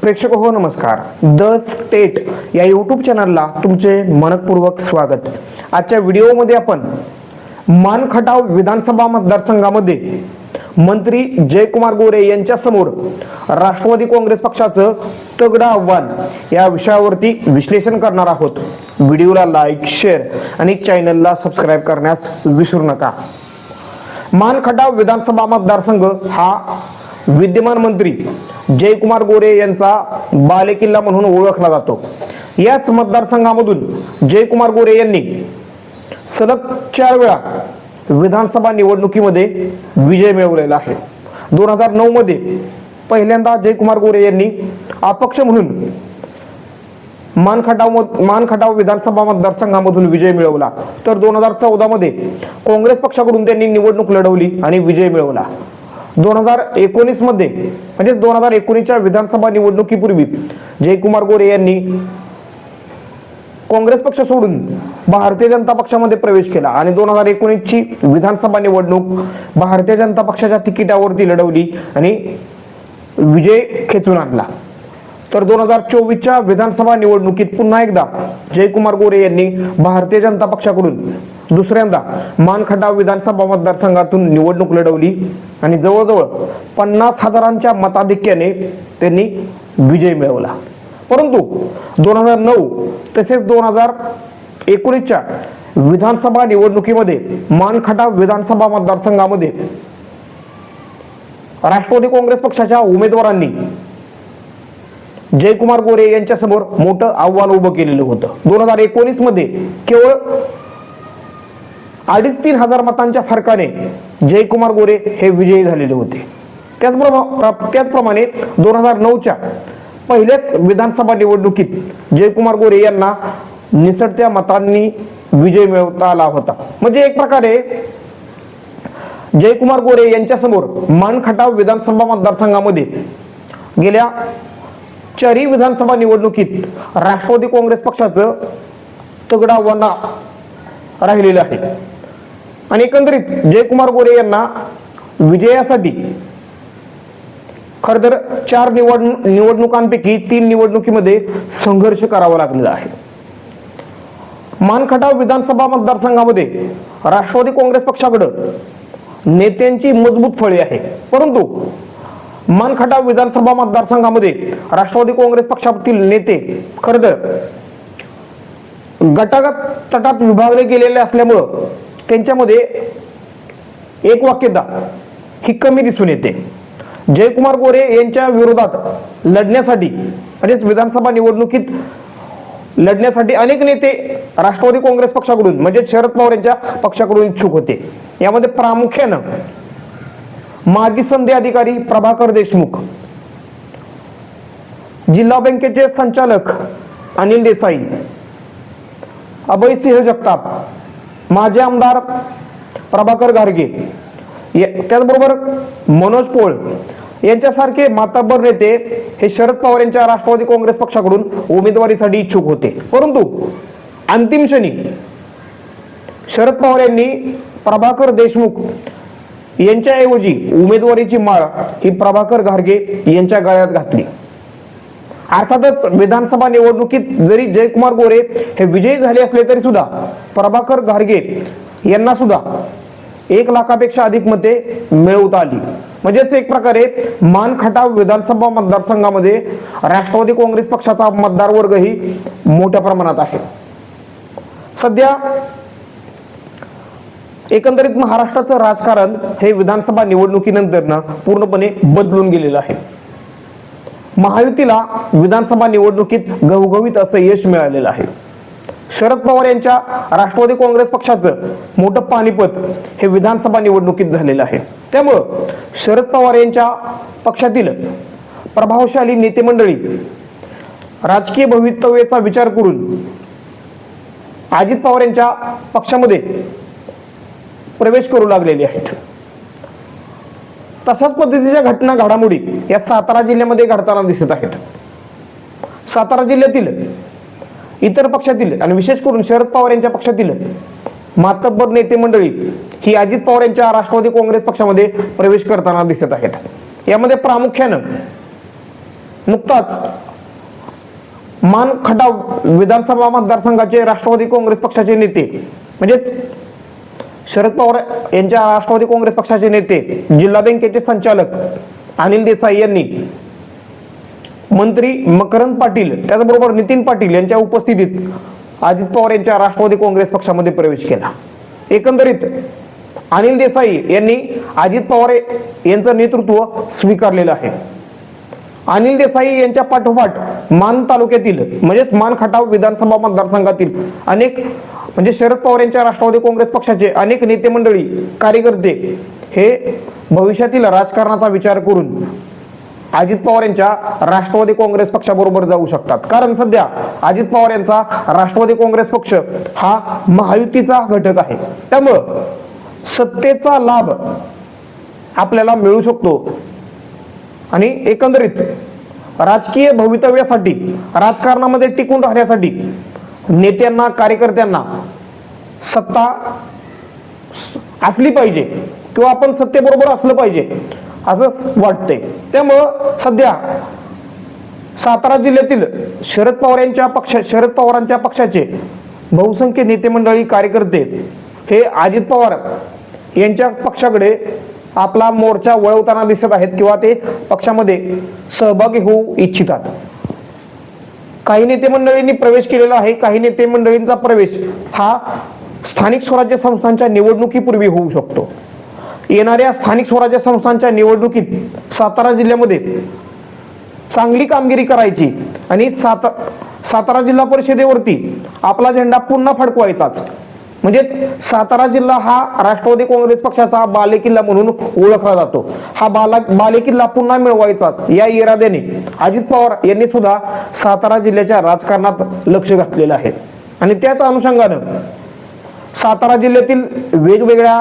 प्रेक्षक हो नमस्कार. द स्टेट या यूट्यूब चॅनलला तुमचे मनपूर्वक स्वागत. आजच्या व्हिडिओमध्ये आपण मानखटाव विधानसभा मतदारसंघामध्ये मंत्री जयकुमार गोरे यांच्या समोर राष्ट्रवादी काँग्रेस पक्षाचं तगडं आव्हान या विषयावरती विश्लेषण करणार आहोत. व्हिडिओला लाईक शेअर आणि चॅनलला सबस्क्राईब करण्यास विसरू नका. मानखटाव विधानसभा मतदारसंघ हा विद्यमान मंत्री जयकुमार गोरे यांचा बालेकिल्ला म्हणून ओळखला जातो. याच मतदारसंघामधून जयकुमार गोरे यांनी सलग चार वेळा विधानसभा निवडणुकीमध्ये विजय मिळवलेला आहे. दोन हजार नऊ मध्ये पहिल्यांदा जयकुमार गोरे यांनी अपक्ष म्हणून मानखटाव मत- मानखटाव विधानसभा मतदारसंघामधून विजय मिळवला. तर दोन हजार चौदा मध्ये काँग्रेस पक्षाकडून त्यांनी निवडणूक लढवली आणि विजय मिळवला. दोन हजार एकोणीसमध्ये म्हणजेच दोन हजार एकोणीसच्या विधानसभा निवडणुकीपूर्वी जयकुमार गोरे यांनी काँग्रेस पक्ष सोडून भारतीय जनता पक्षामध्ये प्रवेश केला आणि दोन हजार एकोणीसची विधानसभा निवडणूक भारतीय जनता पक्षाच्या तिकिटावरती लढवली आणि विजय खेचून आणला. तर दोन हजार चोवीसच्या विधानसभा निवडणुकीत पुन्हा एकदा जयकुमार गोरे यांनी भारतीय जनता पक्षाकडून दुसऱ्यांदा मानखटाव विधानसभा मतदारसंघातून निवडणूक लढवली आणि जवळजवळ पन्नास हजारांच्या मताधिक्याने त्यांनी विजय मिळवला. परंतु दोन हजार नऊ तसेच दोन हजार एकोणीसच्या विधानसभा निवडणुकीमध्ये मानखटाव विधानसभा मतदारसंघामध्ये राष्ट्रवादी काँग्रेस पक्षाच्या उमेदवारांनी जयकुमार गोरे यांच्या समोर मोठं आव्हान उभं केलेलं होतं. दोन हजार एकोणीसमध्ये केवळ अडीच तीन हजार मतांच्या फरकाने जयकुमार गोरे हे विजयी झालेले होते. त्याचप्रमाणे त्याचप्रमाणे दोन हजार नऊच्या पहिल्याच विधानसभा निवडणुकीत जयकुमार गोरे यांना निसटत्या मतांनी विजय मिळवता आला होता. म्हणजे एक प्रकारे जयकुमार गोरे यांच्यासमोर मानखटाव विधानसभा मतदारसंघामध्ये गेल्या चारही विधानसभा निवडणुकीत राष्ट्रवादी काँग्रेस पक्षाचं तगडा आव्हान राहिलेलं आहे. आणि एकंदरीत जयकुमार गोरे यांना विजयासाठी खरं तर चार निवड निवडणुकांपैकी तीन निवडणुकीमध्ये संघर्ष करावा लागलेला आहे. मानखटाव विधानसभा मतदारसंघामध्ये राष्ट्रवादी काँग्रेस पक्षाकडं नेत्यांची मजबूत फळी आहे. परंतु मानखटा विधानसभा मतदारसंघामध्ये राष्ट्रवादी काँग्रेस पक्षातील नेते खरं तर गटागट तटात विभागले गेलेले असल्यामुळं त्यांच्यामध्ये एक वाक्यता ही कमी दिसून येते. जयकुमार गोरे यांच्या विरोधात लढण्यासाठी म्हणजेच विधानसभा निवडणुकीत लढण्यासाठी अनेक नेते राष्ट्रवादी काँग्रेस पक्षाकडून म्हणजे शरद पवार यांच्या पक्षाकडून इच्छुक होते. यामध्ये प्रामुख्यानं माजी संधी अधिकारी प्रभाकर देशमुख जिल्हा बँकेचे संचालक अनिल देसाई अभयसिंह जगताप माजी आमदार प्रभाकर घारगे त्याचबरोबर मनोज पोळ यांच्यासारखे मातब्बर नेते हे शरद पवार यांच्या राष्ट्रवादी काँग्रेस पक्षाकडून उमेदवारीसाठी इच्छुक होते. परंतु अंतिम क्षणी शरद पवार यांनी प्रभाकर देशमुख यांच्याऐवजी उमेदवारीची माळ ही प्रभाकर घारगे यांच्या गळ्यात घातली. अर्थातच विधानसभा निवडणुकीत जरी जयकुमार गोरे हे विजयी झाले असले तरी सुद्धा प्रभाकर घारगे यांना सुद्धा एक लाखापेक्षा अधिक मते मिळवता आली. म्हणजेच एक प्रकारे मानखटाव विधानसभा मतदारसंघामध्ये राष्ट्रवादी काँग्रेस पक्षाचा मतदार वर्गही मोठ्या प्रमाणात आहे. सध्या एकंदरीत महाराष्ट्राचं राजकारण हे विधानसभा निवडणुकीनंतर पूर्णपणे बदलून गेलेलं आहे. महायुतीला विधानसभा निवडणुकीत घवघवीत असं यश मिळालेलं आहे. शरद पवार यांच्या राष्ट्रवादी काँग्रेस पक्षाचं मोठं पानिपत हे विधानसभा निवडणुकीत झालेलं आहे. त्यामुळं शरद पवार यांच्या पक्षातील प्रभावशाली नेते मंडळी राजकीय भवितव्याचा विचार करून अजित पवार यांच्या पक्षामध्ये प्रवेश करू लागलेले आहेत. तशाच पद्धतीच्या घटना घडामोडी या सातारा जिल्ह्यामध्ये घडताना दिसत आहेत. सातारा जिल्ह्यातील इतर पक्षातील आणि विशेष करून शरद पवार यांच्या पक्षातील मातब्बर नेते मंडळी ही अजित पवार यांच्या राष्ट्रवादी काँग्रेस पक्षामध्ये प्रवेश करताना दिसत आहेत. यामध्ये प्रामुख्यानं नुकताच मान खटाव विधानसभा मतदारसंघाचे राष्ट्रवादी काँग्रेस पक्षाचे नेते म्हणजेच शरद पवार यांच्या राष्ट्रवादी काँग्रेस पक्षाचे नेते जिल्हा बँकेचे संचालक अनिल देसाई यांनी मंत्री मकरंद पाटील त्याचबरोबर नितीन पाटील यांच्या उपस्थितीत अजित पवार यांच्या राष्ट्रवादी काँग्रेस पक्षामध्ये प्रवेश केला. एकंदरीत अनिल देसाई यांनी अजित पवार यांचं नेतृत्व स्वीकारलेलं आहे. अनिल देसाई यांच्या पाठोपाठ मान तालुक्यातील म्हणजेच मान खटाव विधानसभा मतदारसंघातील अनेक म्हणजे शरद पवार यांच्या राष्ट्रवादी काँग्रेस पक्षाचे अनेक नेते मंडळी कार्यकर्ते हे भविष्यातील राजकारणाचा विचार करून अजित पवार यांच्या राष्ट्रवादी काँग्रेस पक्षाबरोबर जाऊ शकतात. कारण सध्या अजित पवार यांचा राष्ट्रवादी काँग्रेस पक्ष हा महायुतीचा घटक आहे. त्यामुळं सत्तेचा लाभ आपल्याला मिळू शकतो. आणि एकंदरीत राजकीय भवितव्यासाठी राजकारणामध्ये टिकून राहण्यासाठी नेत्यांना कार्यकर्त्यांना सत्ता असली पाहिजे किंवा आपण सत्तेबरोबर असलं पाहिजे असं वाटतंय. त्यामुळं सध्या सातारा जिल्ह्यातील शरद पवार यांच्या पक्षा शरद पवारांच्या पक्षाचे बहुसंख्य नेते मंडळी कार्यकर्ते हे अजित पवार यांच्या पक्षाकडे आपला मोर्चा वळवताना दिसत आहेत किंवा ते पक्षामध्ये सहभागी होऊ इच्छितात. काही नेते मंडळींनी प्रवेश केलेला आहे काही नेते मंडळींचा प्रवेश हा स्थानिक स्वराज्य संस्थांच्या निवडणुकीपूर्वी होऊ शकतो. येणाऱ्या स्थानिक स्वराज्य संस्थांच्या निवडणुकीत सातारा जिल्ह्यामध्ये चांगली कामगिरी करायची आणि साता सातारा जिल्हा परिषदेवरती आपला झेंडा पुन्हा फडकवायचाच. म्हणजेच सातारा जिल्हा हा राष्ट्रवादी काँग्रेस पक्षाचा बालेकिल्ला म्हणून ओळखला जातो. हा बाला बालेकिल्ला पुन्हा मिळवायचाच या इराद्याने अजित पवार यांनी सुद्धा सातारा जिल्ह्याच्या राजकारणात लक्ष घातलेलं आहे. आणि त्याच अनुषंगानं सातारा जिल्ह्यातील वेगवेगळ्या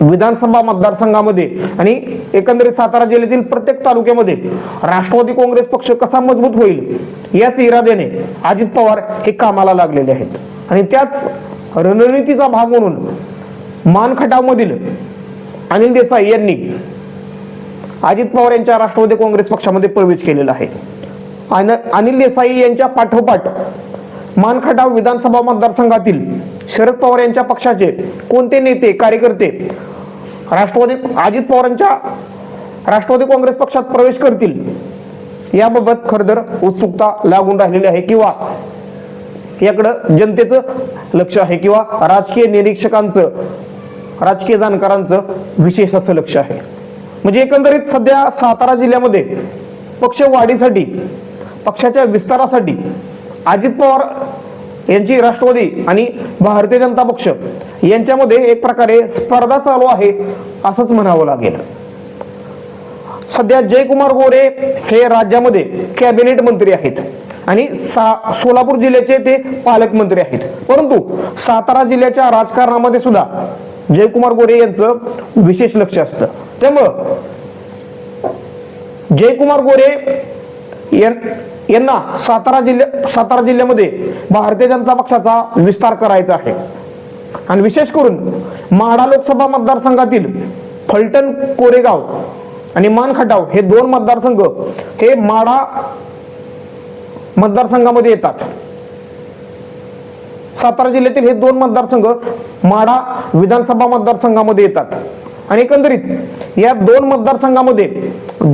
विधानसभा मतदारसंघामध्ये आणि एकंदरीत सातारा जिल्ह्यातील प्रत्येक तालुक्यामध्ये राष्ट्रवादी काँग्रेस पक्ष कसा मजबूत होईल याच इराद्याने अजित पवार हे कामाला लागलेले आहेत. आणि त्याच रणनीतीचा भाग म्हणून मानखटावमधील अनिल देसाई यांनी अजित पवार यांच्या राष्ट्रवादी काँग्रेस पक्षामध्ये प्रवेश केलेला आहे. अनिल देसाई यांच्या पाठोपाठ मानखटाव विधानसभा मतदारसंघातील शरद पवार यांच्या पक्षाचे कोणते नेते कार्यकर्ते राष्ट्रवादी अजित पवारांच्या राष्ट्रवादी काँग्रेस पक्षात प्रवेश करतील याबाबत खरदर उत्सुकता लागून राहिलेली आहे किंवा याकडं जनतेचं लक्ष आहे किंवा राजकीय निरीक्षकांचं राजकीय जाणकारांचं विशेष असं लक्ष आहे. म्हणजे एकंदरीत सध्या सातारा जिल्ह्यामध्ये पक्ष वाढीसाठी पक्षाच्या विस्तारासाठी अजित पवार यांची राष्ट्रवादी आणि भारतीय जनता पक्ष यांच्यामध्ये एक प्रकारे स्पर्धा चालू आहे असंच म्हणावं लागेल. सध्या जयकुमार गोरे हे राज्यामध्ये कॅबिनेट मंत्री आहेत. आणि सा सोलापूर जिल्ह्याचे ते पालकमंत्री आहेत. परंतु सातारा जिल्ह्याच्या राजकारणामध्ये सुद्धा जयकुमार गोरे यांचं विशेष लक्ष असतं. त्यामुळं जयकुमार गोरे यांना सातारा जिल्ह्या सातारा जिल्ह्यामध्ये भारतीय जनता पक्षाचा विस्तार करायचा आहे. आणि विशेष करून माढा लोकसभा मतदारसंघातील फलटण कोरेगाव आणि मानखटाव हे दोन मतदारसंघ हे माढा मतदारसंघामध्ये येतात. सातारा जिल्ह्यातील हे दोन मतदारसंघ माढा विधानसभा मतदारसंघामध्ये येतात. आणि एकंदरीत या दोन मतदारसंघामध्ये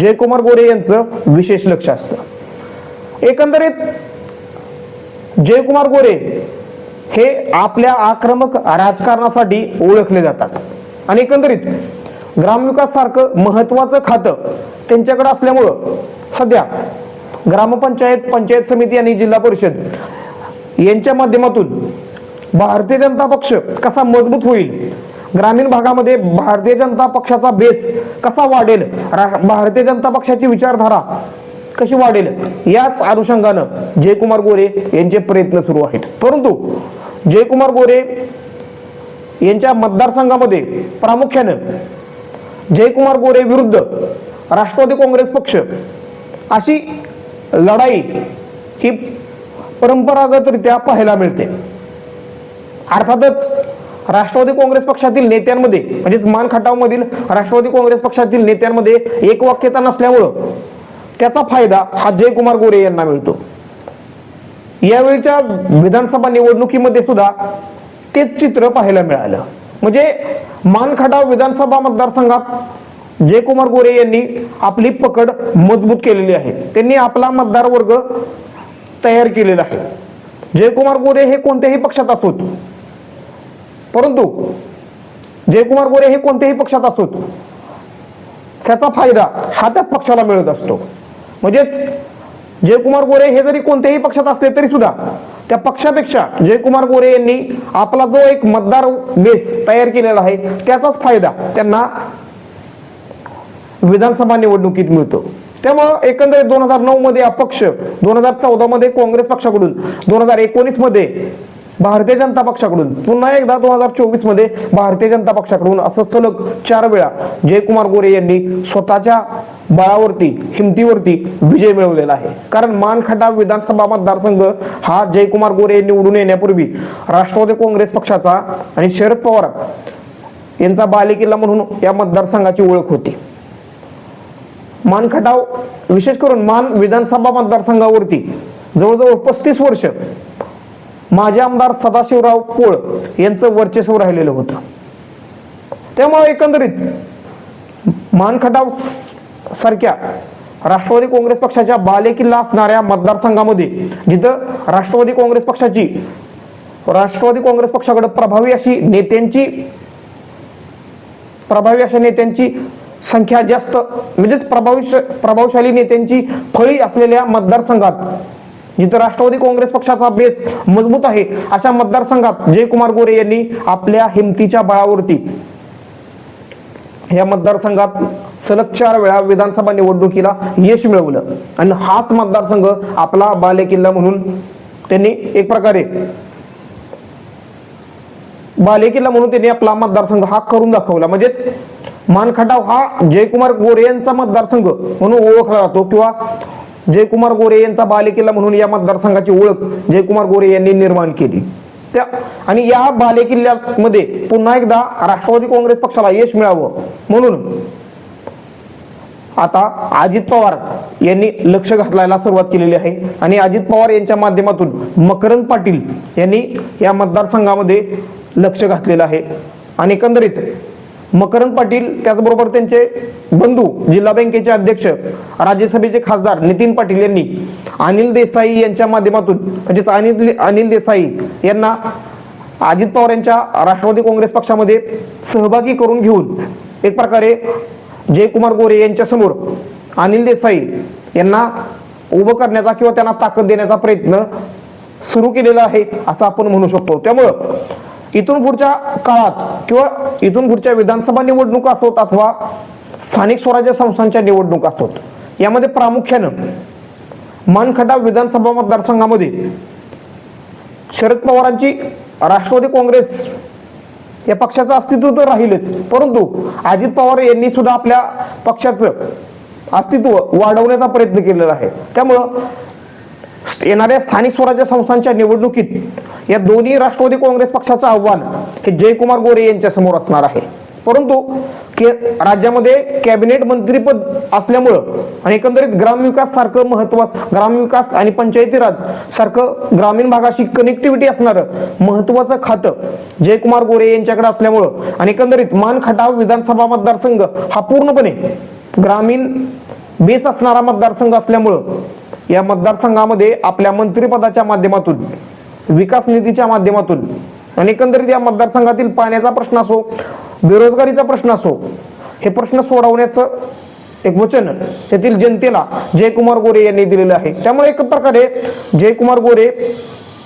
जयकुमार गोरे यांचं विशेष लक्ष असतं. एकंदरीत जयकुमार गोरे हे आपल्या आक्रमक राजकारणासाठी ओळखले जातात. आणि एकंदरीत ग्रामविकास सारखं महत्वाचं खातं त्यांच्याकडे असल्यामुळं सध्या ग्रामपंचायत पंचायत समिती आणि जिल्हा परिषद यांच्या माध्यमातून भारतीय जनता पक्ष कसा मजबूत होईल? ग्रामीण भागामध्ये भारतीय जनता पक्षाचा बेस कसा वाढेल? रा- भारतीय जनता पक्षाची विचारधारा कशी वाढेल? याच अनुषंगानं जयकुमार गोरे यांचे प्रयत्न सुरू आहेत. परंतु जयकुमार गोरे यांच्या मतदारसंघामध्ये प्रामुख्यानं जयकुमार गोरे विरुद्ध राष्ट्रवादी काँग्रेस पक्ष अशी लढाई ही परंपरागतरित्या पाहायला मिळते. अर्थातच राष्ट्रवादी काँग्रेस पक्षातील नेत्यांमध्ये म्हणजेच मानखटावमधील राष्ट्रवादी काँग्रेस पक्षातील नेत्यांमध्ये एक वाक्यता नसल्यामुळं त्याचा फायदा हा जयकुमार गोरे यांना मिळतो. यावेळीच्या विधानसभा निवडणुकीमध्ये सुद्धा तेच चित्र पाहायला मिळालं. म्हणजे मानखटाव विधानसभा मतदारसंघात जयकुमार गोरे यांनी आपली पकड मजबूत केलेली आहे. त्यांनी आपला मतदार वर्ग तयार केलेला आहे. जयकुमार गोरे हे कोणत्याही पक्षात असोत. परंतु जयकुमार गोरे हे कोणत्याही पक्षात असोत त्याचा फायदा हा त्या पक्षाला मिळत असतो. म्हणजेच जयकुमार गोरे हे जरी कोणत्याही पक्षात असले तरी सुद्धा त्या पक्षापेक्षा जयकुमार गोरे यांनी आपला जो एक मतदार बेस तयार केलेला आहे त्याचाच फायदा त्यांना विधानसभा निवडणुकीत मिळतो. त्यामुळं एकंदरीत दोन हजार नऊ मध्ये अपक्ष दोन हजार चौदा मध्ये काँग्रेस पक्षाकडून दोन हजार एकोणीसमध्ये भारतीय जनता पक्षाकडून पुन्हा एकदा दोन हजार चोवीसमध्ये भारतीय जनता पक्षाकडून असं सलग चार वेळा जयकुमार गोरे यांनी स्वतःच्या बळावरती हिमतीवरती विजय मिळवलेला आहे. कारण मानखटा विधानसभा मतदारसंघ हा जयकुमार गोरे निवडून येण्यापूर्वी राष्ट्रवादी काँग्रेस पक्षाचा आणि शरद पवार यांचा बालेकिल्ला म्हणून या मतदारसंघाची ओळख होती. मान खटाव विशेष करून मान विधानसभा मतदारसंघावरती जवळजवळ पस्तीस वर्ष माजी आमदार सदाशिवराव पोळ यांचं वर्चस्व राहिलेलं होतं. त्यामुळे एकंदरीत मानखटाव सारख्या राष्ट्रवादी काँग्रेस पक्षाच्या बालेकिल्ला असणाऱ्या मतदारसंघामध्ये जिथं राष्ट्रवादी काँग्रेस पक्षाची राष्ट्रवादी काँग्रेस पक्षाकडे प्रभावी अशी नेत्यांची प्रभावी अशा नेत्यांची संख्या जास्त म्हणजेच प्रभावी प्रभावशाली नेत्यांची फळी असलेल्या मतदारसंघात जिथं राष्ट्रवादी काँग्रेस पक्षाचा बेस मजबूत आहे अशा मतदारसंघात जयकुमार गोरे यांनी आपल्या हिमतीच्या बळावरती या मतदारसंघात सलग चार वेळा विधानसभा निवडणुकीला यश मिळवलं. आणि हाच मतदारसंघ आपला बालेकिल्ला म्हणून त्यांनी एक प्रकारे बालेकिल्ला म्हणून त्यांनी आपला मतदारसंघ हा करून दाखवला. म्हणजेच मानखटाव हा जयकुमार गोरे यांचा मतदारसंघ म्हणून ओळखला जातो किंवा जयकुमार गोरे यांचा बालेकिल्ला म्हणून या मतदारसंघाची ओळख जयकुमार गोरे यांनी निर्माण केली. त्या आणि या बालेकिल्ल्यामध्ये पुन्हा एकदा राष्ट्रवादी काँग्रेस पक्षाला यश मिळावं म्हणून आता अजित पवार यांनी लक्ष घालायला सुरुवात केलेली आहे. आणि अजित पवार यांच्या माध्यमातून मकरंद पाटील यांनी या मतदारसंघामध्ये लक्ष घातलेलं आहे. आणि एकंदरीत मकरंद पाटील त्याचबरोबर त्यांचे बंधू जिल्हा बँकेचे अध्यक्ष राज्यसभेचे खासदार नितीन पाटील यांनी अनिल देसाई यांच्या माध्यमातून म्हणजेच अनिल अनिल देसाई यांना अजित पवार यांच्या राष्ट्रवादी काँग्रेस पक्षामध्ये सहभागी करून घेऊन एक प्रकारे जयकुमार गोरे यांच्या समोर अनिल देसाई यांना उभं करण्याचा किंवा त्यांना ताकद देण्याचा प्रयत्न सुरू केलेला आहे असं आपण म्हणू शकतो. त्यामुळं इथून पुढच्या काळात किंवा इथून पुढच्या विधानसभा निवडणुका असोत अथवा स्थानिक स्वराज्य संस्थांच्या निवडणुका असोत यामध्ये प्रामुख्यानं मानखटा विधानसभा मतदारसंघामध्ये शरद पवारांची राष्ट्रवादी काँग्रेस या पक्षाचं अस्तित्व तर राहीलच. परंतु अजित पवार यांनी सुद्धा आपल्या पक्षाचं अस्तित्व वाढवण्याचा प्रयत्न केलेला आहे. त्यामुळं येणाऱ्या स्थानिक स्वराज्य संस्थांच्या निवडणुकीत या दोन्ही राष्ट्रवादी काँग्रेस पक्षाचं आव्हान हे जयकुमार गोरे यांच्या समोर असणार आहे. परंतु के राज्यामध्ये कॅबिनेट मंत्रीपद असल्यामुळं आणि एकंदरीत ग्रामविकास सारखं महत्त्व ग्रामविकास आणि पंचायती राज सारखं ग्रामीण भागाशी कनेक्टिव्हिटी असणारं महत्वाचं खातं जयकुमार गोरे यांच्याकडे असल्यामुळं आणि एकंदरीत मान खटाव विधानसभा मतदारसंघ हा पूर्णपणे ग्रामीण बेस असणारा मतदारसंघ असल्यामुळं या मतदारसंघामध्ये आपल्या मंत्रिपदाच्या माध्यमातून विकास निधीच्या माध्यमातून आणि एकंदरीत या मतदारसंघातील पाण्याचा प्रश्न असो बेरोजगारीचा प्रश्न असो हे प्रश्न सोडवण्याचं एक वचन तेथील जनतेला जयकुमार गोरे यांनी दिलेलं आहे. त्यामुळे एक प्रकारे जयकुमार गोरे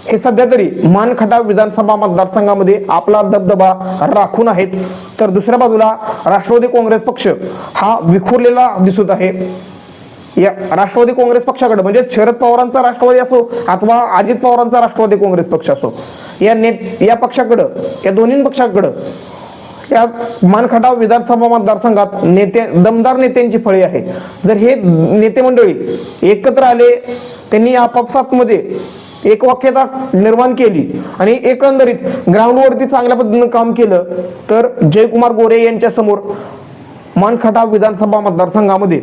हे सध्या तरी मानखटा विधानसभा मतदारसंघामध्ये आपला दबदबा राखून आहेत. तर दुसऱ्या बाजूला राष्ट्रवादी काँग्रेस पक्ष हा विखुरलेला दिसत आहे. या राष्ट्रवादी काँग्रेस पक्षाकडे म्हणजे शरद पवारांचा राष्ट्रवादी असो अथवा अजित पवारांचा राष्ट्रवादी काँग्रेस पक्ष असो या ने या पक्षाकडं या दोन्ही पक्षाकडं या मानखटाव विधानसभा मतदारसंघात नेते दमदार नेत्यांची फळी आहे. जर हे नेते मंडळी एकत्र आले त्यांनी आपापसात मध्ये एक वाक्यता निर्माण केली आणि एकंदरीत ग्राउंडवरती चांगल्या पद्धतीनं काम केलं तर जयकुमार गोरे यांच्या समोर मानखटाव विधानसभा मतदारसंघामध्ये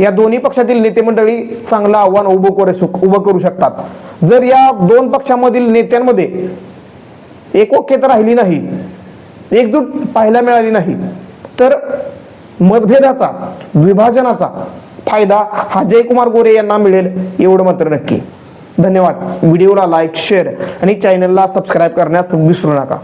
या दोन्ही पक्षातील नेते मंडळी चांगलं आव्हान उभं करू उभं करू शकतात. जर या दोन पक्षामधील नेत्यांमध्ये एकोक्यत राहिली नाही एकजूट पाहायला मिळाली नाही तर मतभेदाचा विभाजनाचा फायदा हा जयकुमार गोरे यांना मिळेल एवढं मात्र नक्की. धन्यवाद. व्हिडिओला लाईक शेअर आणि चॅनलला सबस्क्राईब करण्यास विसरू नका.